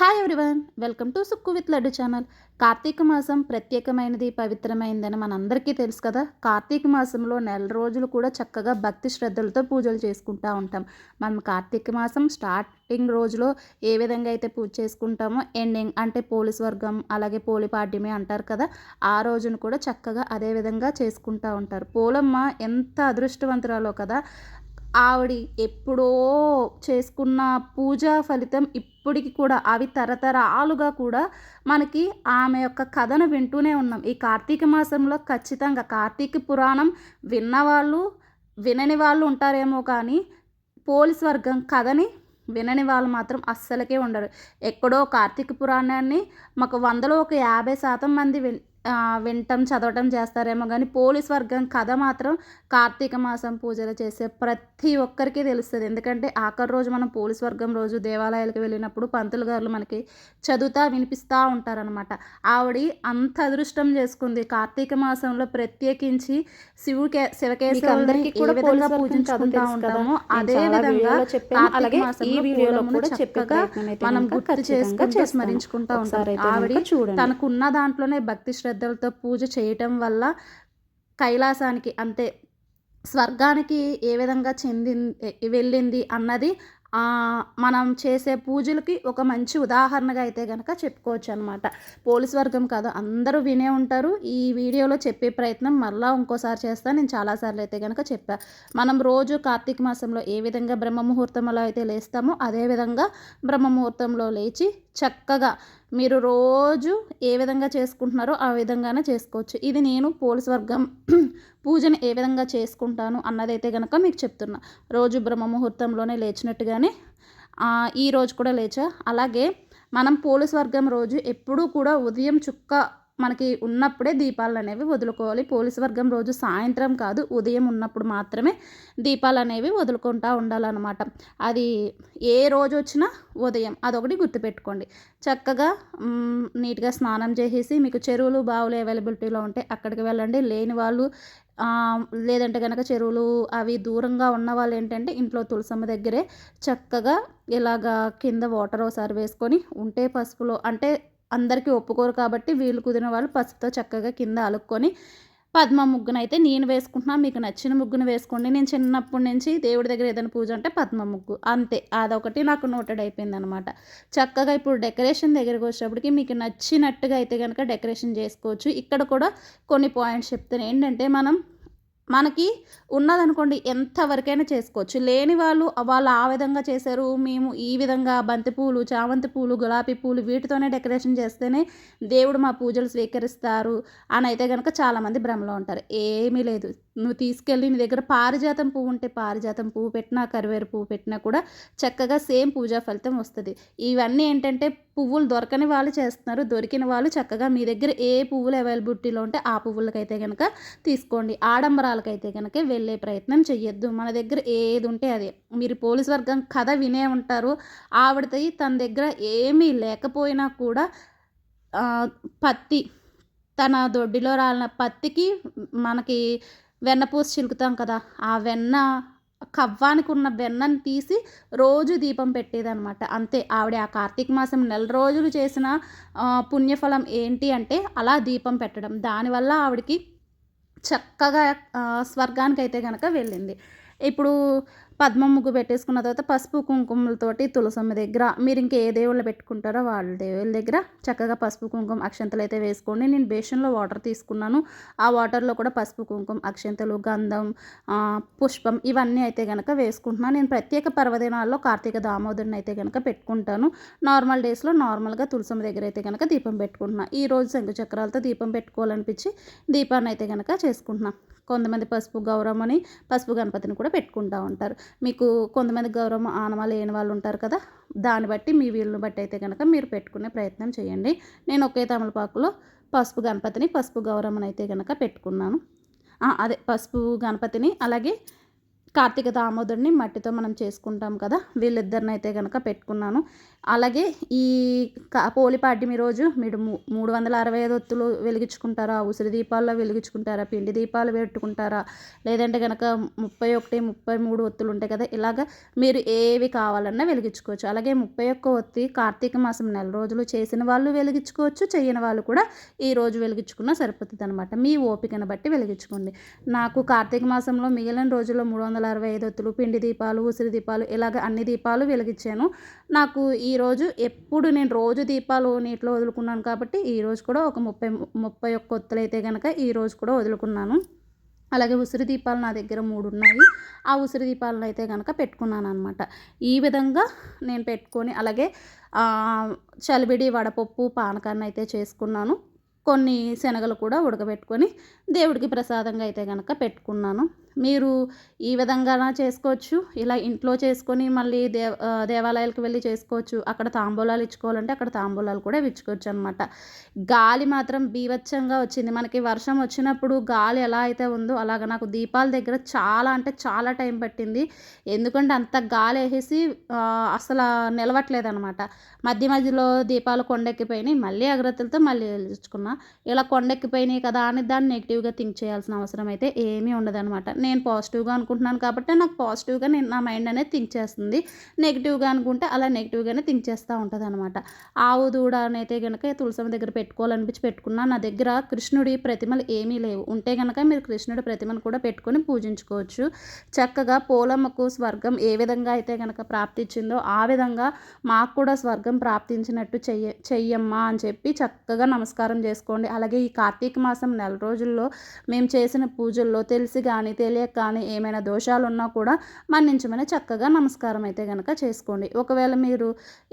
Hi everyone welcome to Sukku with Laddu channel Karthika మాసం ప్రత్యేకమైనది పవిత్రమైనదని మనందరికీ తెలుసు కదా కార్తీక మాసంలో నెల రోజులు కూడా చక్కగా భక్తి శ్రద్ధలతో పూజలు చేసుకుంటూ ఉంటాం మనం కార్తీక మాసం స్టార్టింగ్ రోజులో ఏ విధంగా అయితే పూజ చేసుకుంటామో ఎండింగ్ అంటే పోలీస్ వర్గం అలాగే పోలిపాడ్యమే అంటారు కదా ఆ రోజును కూడా చక్కగా అదే విధంగా చేసుకుంటూ ఉంటారు పోలమ్మ ఎంత అదృష్టవంతురాలో కదా ఆవిడ ఎప్పుడో చేసుకున్న పూజా ఫలితం ఇప్పటికి కూడా అవి తరతరాలుగా కూడా మనకి ఆమె యొక్క కథను వింటూనే ఉన్నాం. ఈ కార్తీక మాసంలో ఖచ్చితంగా కార్తీక పురాణం విన్నవాళ్ళు వినని వాళ్ళు ఉంటారేమో కానీ పోలీస్ వర్గం కథని వినని వాళ్ళు మాత్రం అస్సలకే ఉండరు. ఎక్కడో కార్తీక పురాణాన్ని మాకు వందలో ఒక యాభై శాతం మంది విన్ వింటం చదవటం చేస్తారేమో కానీ పోలీస్ వర్గం కథ మాత్రం కార్తీక మాసం పూజలు చేసే ప్రతి ఒక్కరికి తెలుస్తుంది ఎందుకంటే ఆఖరి రోజు మనం పోలీస్ వర్గం రోజు దేవాలయాలకు వెళ్ళినప్పుడు పంతులు గారు మనకి చదువుతా వినిపిస్తూ ఉంటారనమాట ఆవిడ అంత అదృష్టం చేసుకుంది కార్తీక మాసంలో ప్రత్యేకించి శివుకే శివకేశ్వరులకి కూడా పోలీస్ పూజించుకుంటా. ఉంటామో అదే విధంగా అలాగే ఈ వీడియోలో కూడా చక్కగా మనం గుర్తు చేసుకుంటూ చేస్తాను. స్మరించుకుంటూ ఉంటాం ఒకసారి అయితే ఆవిడ. తనకున్న దాంట్లోనే భక్తి శ్రద్ధలతో పూజ చేయటం వల్ల కైలాసానికి అంతే స్వర్గానికి ఏ విధంగా చెంది వెళ్ళింది అన్నది మనం చేసే పూజలకి ఒక మంచి ఉదాహరణగా అయితే కనుక చెప్పుకోవచ్చు అనమాట పోలీస్ వర్గం కాదు అందరూ వినే ఉంటారు. ఈ వీడియోలో చెప్పే ప్రయత్నం మళ్ళీ ఇంకోసారి చేస్తాను నేను చాలాసార్లు అయితే కనుక చెప్పా. మనం రోజు కార్తీక మాసంలో ఏ విధంగా బ్రహ్మ ముహూర్తంలో అయితే లేస్తామో అదే విధంగా బ్రహ్మ ముహూర్తంలో లేచి చక్కగా మీరు రోజు ఏ విధంగా చేసుకుంటున్నారో ఆ విధంగానే చేసుకోవచ్చు. ఇది నేను పోలీస్ వర్గం పూజను ఏ విధంగా చేసుకుంటాను అన్నదైతే కనుక మీకు చెప్తున్నా. రోజు బ్రహ్మ ముహూర్తంలోనే లేచినట్టుగానే ఈ రోజు కూడా లేచా. అలాగే మనం పోలీస్ వర్గం రోజు ఎప్పుడూ కూడా ఉదయం చుక్క మనకి ఉన్నప్పుడే దీపాలు అనేవి వదులుకోవాలి. పోలీస్ వర్గం రోజు సాయంత్రం కాదు ఉదయం ఉన్నప్పుడు మాత్రమే దీపాలు అనేవి వదులుకుంటూ ఉండాలన్నమాట. అది ఏ రోజు వచ్చినా ఉదయం అదొకటి గుర్తుపెట్టుకోండి. చక్కగా నీట్గా స్నానం చేసేసి మీకు చెరువులు బావులు అవైలబిలిటీలో ఉంటే అక్కడికి వెళ్ళండి. లేని వాళ్ళు లేదంటే కనుక చెరువులు అవి దూరంగా ఉన్న వాళ్ళు ఏంటంటే ఇంట్లో తులసమ్మ దగ్గరే చక్కగా ఇలాగా కింద వాటర్ ఒకసారి వేసుకొని ఉంటే పసుపులో అంటే అందరికీ ఒప్పుకోరు కాబట్టి వీళ్ళు కుదిరిన వాళ్ళు పసుపుతో చక్కగా కింద అలుక్కొని పద్మ ముగ్గునైతే నేను వేసుకుంటున్నా మీకు నచ్చిన ముగ్గును వేసుకోండి. నేను చిన్నప్పటి నుంచి దేవుడి దగ్గర ఏదైనా పూజ అంటే పద్మ ముగ్గు. అంతే. అదొకటి నాకు నోటెడ్ అయిపోయింది అనమాట చక్కగా ఇప్పుడు డెకరేషన్ దగ్గరికి వచ్చేటప్పటికి మీకు నచ్చినట్టుగా అయితే కనుక డెకరేషన్ చేసుకోవచ్చు. ఇక్కడ కూడా కొన్ని పాయింట్స్ చెప్తాను ఏంటంటే మనం మనకి ఉన్నదనుకోండి ఎంతవరకైనా చేసుకోవచ్చు. లేని వాళ్ళు వాళ్ళు ఆ విధంగా చేశారు మేము ఈ విధంగా బంతి పూలు చామంతి పూలు గులాబీ పూలు వీటితోనే డెకరేషన్ చేస్తేనే దేవుడు మా పూజలు స్వీకరిస్తారు అని అయితే కనుక చాలామంది భ్రమలో ఉంటారు. ఏమీ లేదు. నువ్వు తీసుకెళ్ళి నీ దగ్గర పారిజాతం పువ్వు ఉంటే పారిజాతం పువ్వు పెట్టినా కరివేరు పువ్వు పెట్టినా కూడా చక్కగా సేమ్ పూజా ఫలితం వస్తుంది. ఇవన్నీ ఏంటంటే పువ్వులు దొరకని వాళ్ళు చేస్తున్నారు. దొరికిన వాళ్ళు చక్కగా మీ దగ్గర ఏ పువ్వులు అవైలబిలిటీలో ఉంటే ఆ పువ్వులకైతే కనుక తీసుకోండి. ఆడంబరాలకైతే కనుక వెళ్ళే ప్రయత్నం చెయ్యొద్దు. మన దగ్గర ఏది ఉంటే అదే. మీరు పోలీస్ వర్గం కథ వినే ఉంటారు. ఆవిడతో తన దగ్గర ఏమీ లేకపోయినా కూడా పత్తి తన దొడ్డిలో రాలిన పత్తికి మనకి వెన్నపూస చిలుకుతాం కదా ఆ వెన్న కవ్వానికి ఉన్న వెన్నను తీసి రోజు దీపం పెట్టేదనమాట అంతే ఆవిడ ఆ కార్తీక మాసం నెల రోజులు చేసిన పుణ్యఫలం ఏంటి అంటే అలా దీపం పెట్టడం. దానివల్ల ఆవిడకి చక్కగా స్వర్గానికి అయితే కనుక వెళ్ళింది. ఇప్పుడు పద్మ ముగ్గు పెట్టేసుకున్న తర్వాత పసుపు కుంకుమలతోటి తులసమ్మ దగ్గర మీరు ఇంకా ఏ దేవుళ్ళు పెట్టుకుంటారో వాళ్ళ దేవుళ్ళ దగ్గర చక్కగా పసుపు కుంకుమ అక్షంతలు అయితే వేసుకోండి. నేను బేషన్లో వాటర్ తీసుకున్నాను. ఆ వాటర్లో కూడా పసుపు కుంకుమ అక్షంతలు గంధం పుష్పం ఇవన్నీ అయితే కనుక వేసుకుంటున్నాను. నేను ప్రత్యేక పర్వదినాల్లో కార్తీక దామోదరుని అయితే కనుక పెట్టుకుంటాను. నార్మల్ డేస్లో నార్మల్గా తులసమ్మ దగ్గర అయితే కనుక దీపం పెట్టుకుంటున్నాను ఈ రోజు చక్రాలతో దీపం పెట్టుకోవాలనిపించి దీపాన్ని అయితే కనుక చేసుకుంటున్నాను కొంతమంది పసుపు గౌరవం అని పసుపు గణపతిని కూడా పెట్టుకుంటూ ఉంటారు. మీకు కొంతమంది గౌరవం ఆనమా లేని వాళ్ళు ఉంటారు కదా దాన్ని బట్టి మీ వీళ్ళని బట్టి అయితే కనుక మీరు పెట్టుకునే ప్రయత్నం చేయండి. నేను ఒకే తమలపాకులో పసుపు గణపతిని పసుపు గౌరమ్మని అయితే కనుక పెట్టుకున్నాను. అదే పసుపు గణపతిని అలాగే కార్తీక దామోదరుని మట్టితో మనం చేసుకుంటాం కదా వీళ్ళిద్దరిని అయితే కనుక పెట్టుకున్నాను. అలాగే ఈ పోలిపాడ్యమి రోజు మీరు మూడు వందల అరవై ఐదు ఒత్తులు వెలిగించుకుంటారా? ఉసిరి దీపాల్లో వెలిగించుకుంటారా? పిండి దీపాలు పెట్టుకుంటారా? లేదంటే కనుక ముప్పై ఒకటి ముప్పై మూడు ఒత్తులు ఉంటాయి కదా ఇలాగ మీరు ఏవి కావాలన్నా వెలిగించుకోవచ్చు. అలాగే ముప్పై ఒక్క ఒత్తి కార్తీక మాసం నెల రోజులు చేసిన వాళ్ళు వెలిగించుకోవచ్చు చేయని వాళ్ళు కూడా ఈ రోజు వెలిగించుకున్నా సరిపోతుంది అనమాట మీ ఓపికను బట్టి వెలిగించుకోండి. నాకు కార్తీక మాసంలో మిగిలిన రోజుల్లో మూడు వందల అరవై ఐదు ఒత్తులు పిండి దీపాలు ఉసిరి దీపాలు ఇలాగ అన్ని దీపాలు వెలిగించాను. నాకు ఈరోజు ఎప్పుడు నేను రోజు దీపాలు నీటిలో వదులుకున్నాను కాబట్టి ఈరోజు కూడా ఒక ముప్పై ముప్పై ఒక్క ఒత్తులు అయితే కనుక ఈరోజు కూడా వదులుకున్నాను. అలాగే ఉసిరి దీపాలు నా దగ్గర మూడు ఉన్నాయి. ఆ ఉసిరి దీపాలను అయితే కనుక పెట్టుకున్నాను అనమాట ఈ విధంగా నేను పెట్టుకొని అలాగే చలివిడి వడపప్పు పానకాన్ని అయితే చేసుకున్నాను. కొన్ని శనగలు కూడా ఉడకబెట్టుకొని దేవుడికి ప్రసాదంగా అయితే కనుక పెట్టుకున్నాను. మీరు ఈ విధంగా చేసుకోవచ్చు? ఇలా ఇంట్లో చేసుకొని మళ్ళీ దేవ దేవాలయాలకు వెళ్ళి చేసుకోవచ్చు. అక్కడ తాంబూలాలు ఇచ్చుకోవాలంటే అక్కడ తాంబూలాలు కూడా ఇచ్చుకోవచ్చు అనమాట గాలి మాత్రం బీభత్సంగా వచ్చింది. మనకి వర్షం వచ్చినప్పుడు గాలి ఎలా అయితే ఉందో అలాగ నాకు దీపాల దగ్గర చాలా అంటే చాలా టైం పట్టింది. ఎందుకంటే అంత గాలి వేసేసి అసలు నిలవట్లేదు అనమాట మధ్య మధ్యలో దీపాలు కొండెక్కిపోయినాయి. మళ్ళీ అగరత్తులతో మళ్ళీ వెలిగించుకున్నా. ఇలా కొండెక్కిపోయినాయి కదా అని దాన్ని నెగిటివ్గా థింక్ చేయాల్సిన అవసరం అయితే ఏమీ ఉండదన్నమాట. నేను పాజిటివ్గా అనుకుంటున్నాను కాబట్టి నాకు పాజిటివ్గా నేను నా మైండ్ అనేది థింక్ చేస్తుంది. నెగిటివ్గా అనుకుంటే అలా నెగిటివ్గానే థింక్ చేస్తూ ఉంటుంది అనమాట ఆవు దూడ అయితే కనుక తులసమ్మ దగ్గర పెట్టుకోవాలనిపించి పెట్టుకున్నా నా దగ్గర కృష్ణుడి ప్రతిమలు ఏమీ లేవు. ఉంటే కనుక మీరు కృష్ణుడి ప్రతిమను కూడా పెట్టుకొని పూజించుకోవచ్చు. చక్కగా పోలమ్మకు స్వర్గం ఏ విధంగా అయితే కనుక ప్రాప్తించిందో ఆ విధంగా మాకు కూడా స్వర్గం ప్రాప్తించినట్టు చెయ్య చెయ్యమ్మా అని చెప్పి చక్కగా నమస్కారం చేసుకోండి. అలాగే ఈ కార్తీక మాసం నెల రోజుల్లో మేము చేసిన పూజల్లో తెలిసి కానీ తెలియక కానీ ఏమైనా దోషాలు ఉన్నా కూడా మన్నించమని చక్కగా నమస్కారం అయితే కనుక చేసుకోండి. ఒకవేళ మీరు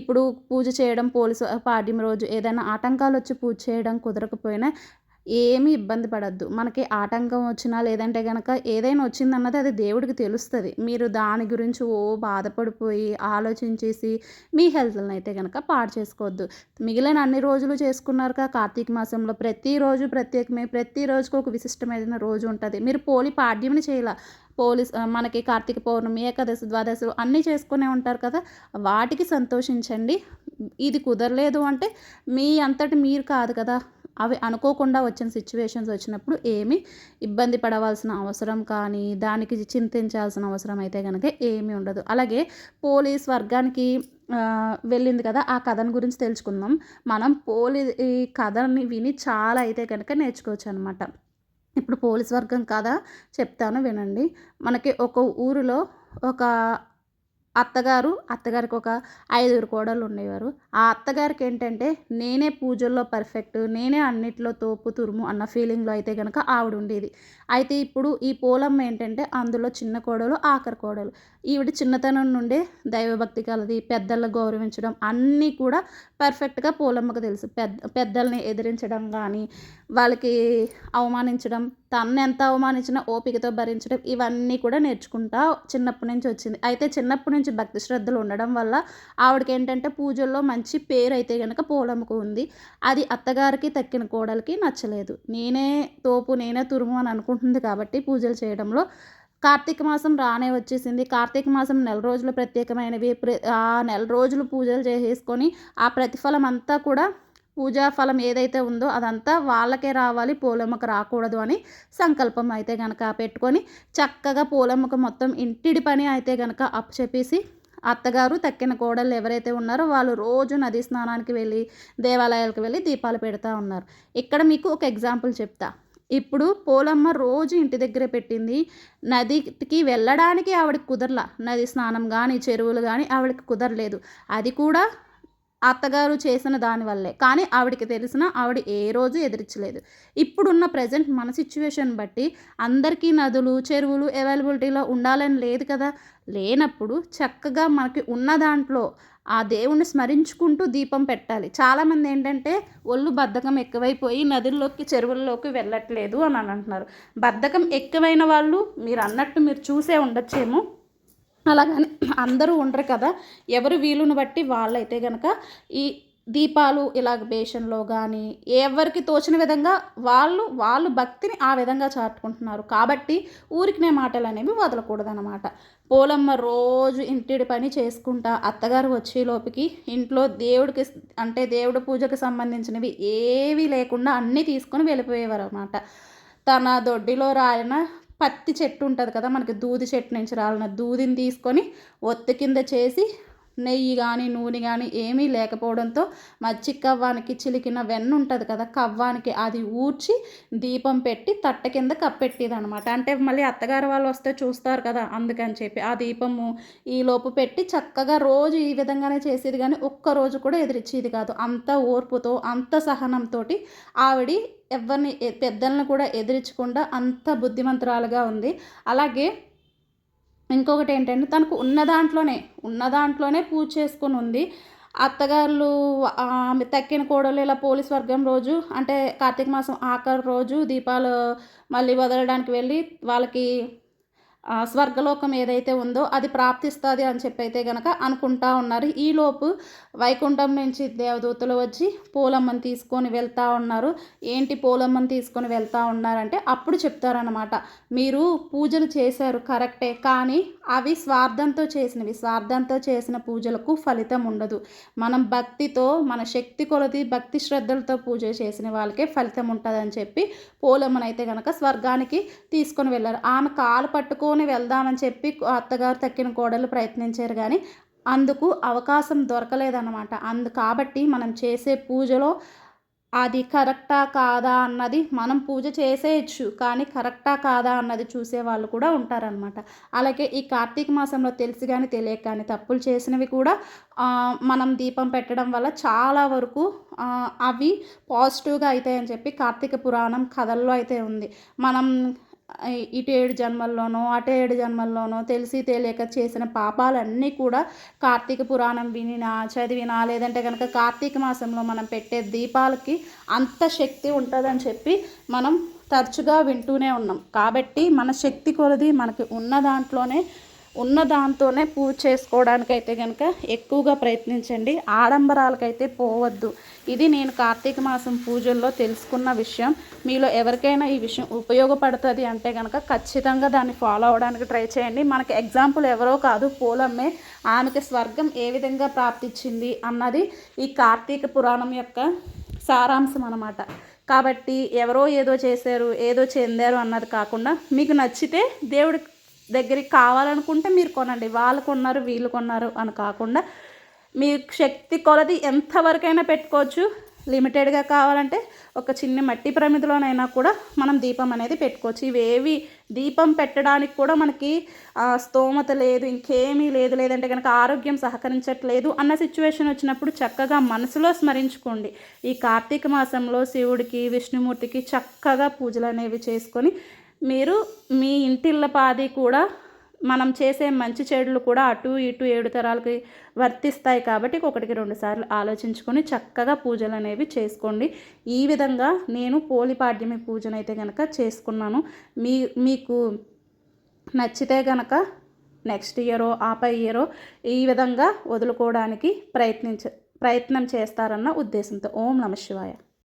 ఇప్పుడు పూజ చేయడం పోలీసు పాడ్యం రోజు ఏదైనా ఆటంకాలు వచ్చి పూజ చేయడం కుదరకపోయినా ఏమీ ఇబ్బంది పడద్దు. మనకి ఆటంకం వచ్చినా లేదంటే కనుక ఏదైనా వచ్చిందన్నది అది దేవుడికి తెలుస్తుంది. మీరు దాని గురించి ఓ బాధపడిపోయి ఆలోచించేసి మీ హెల్త్ని అయితే కనుక పాడు చేసుకోవద్దు. మిగిలిన అన్ని రోజులు చేసుకున్నారు కదా కార్తీక మాసంలో ప్రతిరోజు ప్రత్యేకమే ప్రతిరోజుకి ఒక విశిష్టమైన రోజు ఉంటుంది. మీరు పోలి పాడ్యమని చేయాల. పోలీస్ మనకి కార్తీక పౌర్ణమి ఏకాదశి ద్వాదశి అన్నీ చేసుకునే ఉంటారు కదా. వాటికి సంతోషించండి. ఇది కుదరలేదు అంటే మీ అంతటి మీరు కాదు కదా. అవి అనుకోకుండా వచ్చిన సిచ్యువేషన్స్ వచ్చినప్పుడు ఏమి ఇబ్బంది పడవలసిన అవసరం కానీ దానికి చింతించాల్సిన అవసరం అయితే కనుక ఏమీ ఉండదు. అలాగే పోలీస్ వర్గానికి వెళ్ళింది కదా ఆ కథను గురించి తెలుసుకుందాం. మనం పోలీ ఈ కథని విని చాలా అయితే కనుక నేర్చుకోవచ్చు అనమాట ఇప్పుడు పోలీస్ వర్గం కథ చెప్తాను వినండి. మనకి ఒక ఊరిలో ఒక అత్తగారు అత్తగారికి ఒక ఐదుగురు కోడలు ఉండేవారు. ఆ అత్తగారికి ఏంటంటే నేనే పూజల్లో పర్ఫెక్ట్ నేనే అన్నిట్లో తోపు తురుము అన్న ఫీలింగ్లో అయితే కనుక ఆవిడ ఉండేది అయితే ఇప్పుడు ఈ పోలమ్మ ఏంటంటే అందులో చిన్న కోడలు ఆఖరి కోడలు. ఈవిడ చిన్నతనం నుండే దైవభక్తి కలది పెద్దలను గౌరవించడం అన్నీ కూడా పర్ఫెక్ట్గా పోలమ్మకు తెలుసు. పెద్ద పెద్దల్ని ఎదిరించడం కానీ వాళ్ళకి అవమానించడం తను ఎంత అవమానించినా ఓపికతో భరించడం ఇవన్నీ కూడా నేర్చుకుంటా చిన్నప్పటి నుంచి వచ్చింది. అయితే చిన్నప్పటి నుంచి భక్తి శ్రద్ధలు ఉండడం వల్ల ఆవిడకి ఏంటంటే పూజల్లో మంచి పేరు అయితే కనుక పోలమ్మకు ఉంది. అది అత్తగారికి తక్కిన కోడలికి నచ్చలేదు. నేనే తోపు నేనే తురుము అని అనుకుంటుంది కాబట్టి పూజలు చేయడంలో కార్తీక మాసం రానే వచ్చేసింది. కార్తీక మాసం నెల రోజులు ప్రత్యేకమైనవి. ఆ నెల రోజులు పూజలు చేసేసుకొని ఆ ప్రతిఫలం అంతా కూడా పూజా ఫలం ఏదైతే ఉందో అదంతా వాళ్ళకే రావాలి పూలమ్మకు రాకూడదు అని సంకల్పం అయితే కనుక పెట్టుకొని చక్కగా పూలమ్మకు మొత్తం ఇంటిడి పని అయితే కనుక అప్పచెప్పేసి అత్తగారు తక్కిన కోడళ్ళు ఎవరైతే ఉన్నారో వాళ్ళు రోజు నదీ స్నానానికి వెళ్ళి దేవాలయాలకు వెళ్ళి దీపాలు పెడతా ఉన్నారు. ఇక్కడ మీకు ఒక ఎగ్జాంపుల్ చెప్తా. ఇప్పుడు పోలమ్మ రోజు ఇంటి దగ్గరే పెట్టింది. నదికి వెళ్ళడానికి ఆవిడకి కుదరలా. నది స్నానం కానీ చెరువులు కానీ ఆవిడకి కుదరలేదు. అది కూడా అత్తగారు చేసిన దానివల్లే కానీ ఆవిడకి తెలిసిన ఆవిడ ఏ రోజు ఎదిరించలేదు. ఇప్పుడున్న ప్రజెంట్ మన సిచ్యువేషన్ బట్టి అందరికీ నదులు చెరువులు అవైలబిలిటీలో ఉండాలని లేదు కదా. లేనప్పుడు చక్కగా మనకి ఉన్న దాంట్లో ఆ దేవుణ్ణి స్మరించుకుంటూ దీపం పెట్టాలి. చాలామంది ఏంటంటే ఒళ్ళు బద్ధకం ఎక్కువైపోయి నదుల్లోకి చెరువుల్లోకి వెళ్ళట్లేదు అని అంటున్నారు. బద్ధకం ఎక్కువైన వాళ్ళు మీరు అన్నట్టు మీరు చూసే ఉండొచ్చేమో. అలాగని అందరూ ఉండరు కదా. ఎవరు వీలుని బట్టి వాళ్ళైతే కనుక ఈ దీపాలు ఇలాగ బేషన్లో కానీ ఎవరికి తోచిన విధంగా వాళ్ళు వాళ్ళు భక్తిని ఆ విధంగా చాటుకుంటున్నారు. కాబట్టి ఊరికినే మాటలు అనేవి వదలకూడదనమాట పోలమ్మ రోజు ఇంటిడి పని చేసుకుంటా అత్తగారు వచ్చే లోపుకి ఇంట్లో దేవుడికి అంటే దేవుడి పూజకి సంబంధించినవి ఏవి లేకుండా అన్నీ తీసుకొని వెళ్ళిపోయేవారు అనమాట తన దొడ్డిలో రాలిన పత్తి చెట్టు ఉంటుంది కదా మనకి దూది చెట్టు నుంచి రాలిన దూదిని తీసుకొని ఒత్తి కింద చేసి నెయ్యి కానీ నూనె కానీ ఏమీ లేకపోవడంతో మజ్జిగ కవ్వానికి చిలికిన వెన్న ఉంటుంది కదా కవ్వానికి అది ఊడ్చి దీపం పెట్టి తట్ట కింద కప్పెట్టేది అనమాట అంటే మళ్ళీ అత్తగారు వాళ్ళు వస్తే చూస్తారు కదా అందుకని చెప్పి ఆ దీపము ఈలోపు పెట్టి చక్కగా రోజు ఈ విధంగానే చేసేది కానీ ఒక్క రోజు కూడా ఎదిరిచ్చేది కాదు. అంత ఓర్పుతో అంత సహనంతో ఆవిడ ఎవరిని పెద్దలను కూడా ఎదిరించకుండా అంత బుద్ధిమంతురాలుగా ఉంది. అలాగే ఇంకొకటి ఏంటంటే తనకు ఉన్న దాంట్లోనే ఉన్న దాంట్లోనే పూజ చేసుకుని ఉంది. అత్తగారులు ఆమె తక్కిన కోడలు ఇలా పోలీస్ వర్గం రోజు అంటే కార్తీక మాసం ఆఖరి రోజు దీపాలు మళ్ళీ వదలడానికి వెళ్ళి వాళ్ళకి స్వర్గలోకం ఏదైతే ఉందో అది ప్రాప్తిస్తుంది అని చెప్పి అయితే గనక అనుకుంటా ఉన్నారు. ఈలోపు వైకుంఠం నుంచి దేవదూతలు వచ్చి పూలమ్మని తీసుకొని వెళ్తూ ఉన్నారు. ఏంటి పూలమ్మని తీసుకొని వెళ్తూ ఉన్నారంటే అప్పుడు చెప్తారనమాట మీరు పూజలు చేశారు కరెక్టే కానీ అవి స్వార్థంతో చేసినవి. స్వార్థంతో చేసిన పూజలకు ఫలితం ఉండదు. మనం భక్తితో మన శక్తి కొలది భక్తి శ్రద్ధలతో పూజ చేసిన వాళ్ళకే ఫలితం ఉంటుందని చెప్పి పూలమ్మనైతే కనుక స్వర్గానికి తీసుకొని వెళ్ళారు. ఆమె కాలు పట్టుకో తీసుకొని వెళ్దామని చెప్పి అత్తగారు తక్కిన కోడలు ప్రయత్నించారు కానీ అందుకు అవకాశం దొరకలేదన్నమాట. అందు కాబట్టి మనం చేసే పూజలో అది కరెక్టా కాదా అన్నది మనం పూజ చేసేయచ్చు కానీ కరెక్టా కాదా అన్నది చూసే వాళ్ళు కూడా ఉంటారనమాట అలాగే ఈ కార్తీక మాసంలో తెలిసి కానీ తెలియక కానీ తప్పులు చేసినవి కూడా మనం దీపం పెట్టడం వల్ల చాలా వరకు అవి పాజిటివ్గా అవుతాయని చెప్పి కార్తీక పురాణం కథల్లో అయితే ఉంది. మనం ఇటు ఏడు జన్మల్లోనో అటు ఏడు జన్మల్లోనో తెలిసి తెలియక చేసిన పాపాలన్నీ కూడా కార్తీక పురాణం వినినా చదివినా లేదంటే కనుక కార్తీక మాసంలో మనం పెట్టే దీపాలకి అంత శక్తి ఉంటుందని చెప్పి మనం తరచుగా వింటూనే ఉన్నాం. కాబట్టి మన శక్తి కొలది మనకి ఉన్న దాంట్లోనే ఉన్న దాంతోనే పూజ చేసుకోవడానికైతే కనుక ఎక్కువగా ప్రయత్నించండి. ఆడంబరాలకైతే పోవద్దు. ఇది నేను కార్తీక మాసం పూజల్లో తెలుసుకున్న విషయం. మీలో ఎవరికైనా ఈ విషయం ఉపయోగపడుతుంది అంటే కనుక ఖచ్చితంగా దాన్ని ఫాలో అవడానికి ట్రై చేయండి. మనకి ఎగ్జాంపుల్ ఎవరో కాదు పూలమ్మే ఆమెకి స్వర్గం ఏ విధంగా ప్రాప్తించింది అన్నది ఈ కార్తీక పురాణం యొక్క సారాంశం అన్నమాట. కాబట్టి ఎవరో ఏదో చేశారు ఏదో చెందారు అన్నది కాకుండా మీకు నచ్చితే దేవుడి దగ్గరికి కావాలనుకుంటే మీరు కొనండి. వాళ్ళు కొన్నారు వీళ్ళు కొన్నారు అని కాకుండా మీ శక్తి కొలది ఎంతవరకైనా పెట్టుకోవచ్చు. లిమిటెడ్గా కావాలంటే ఒక చిన్న మట్టి ప్రమిదిలోనైనా కూడా మనం దీపం అనేది పెట్టుకోవచ్చు. ఇవేవి దీపం పెట్టడానికి కూడా మనకి స్తోమత లేదు ఇంకేమీ లేదు లేదంటే కనుక ఆరోగ్యం సహకరించట్లేదు అన్న సిచ్యువేషన్ వచ్చినప్పుడు చక్కగా మనసులో స్మరించుకోండి. ఈ కార్తీక మాసంలో శివుడికి విష్ణుమూర్తికి చక్కగా పూజలు అనేవి చేసుకొని మీరు మీ ఇంటిళ్ళ పాది కూడా మనం చేసే మంచి చెడులు కూడా అటు ఇటు ఏడు తరాలకి వర్తిస్తాయి కాబట్టి ఒకటికి రెండు సార్లు ఆలోచించుకొని చక్కగా పూజలు అనేవి చేసుకోండి. ఈ విధంగా నేను పోలిపాడ్యమి పూజనైతే కనుక చేసుకున్నాను. మీ మీకు నచ్చితే కనుక నెక్స్ట్ ఇయరో ఆపై ఇయరో ఈ విధంగా వదులుకోవడానికి ప్రయత్నించ ప్రయత్నం చేస్తారన్న ఉద్దేశంతో. ఓం నమ శివాయ.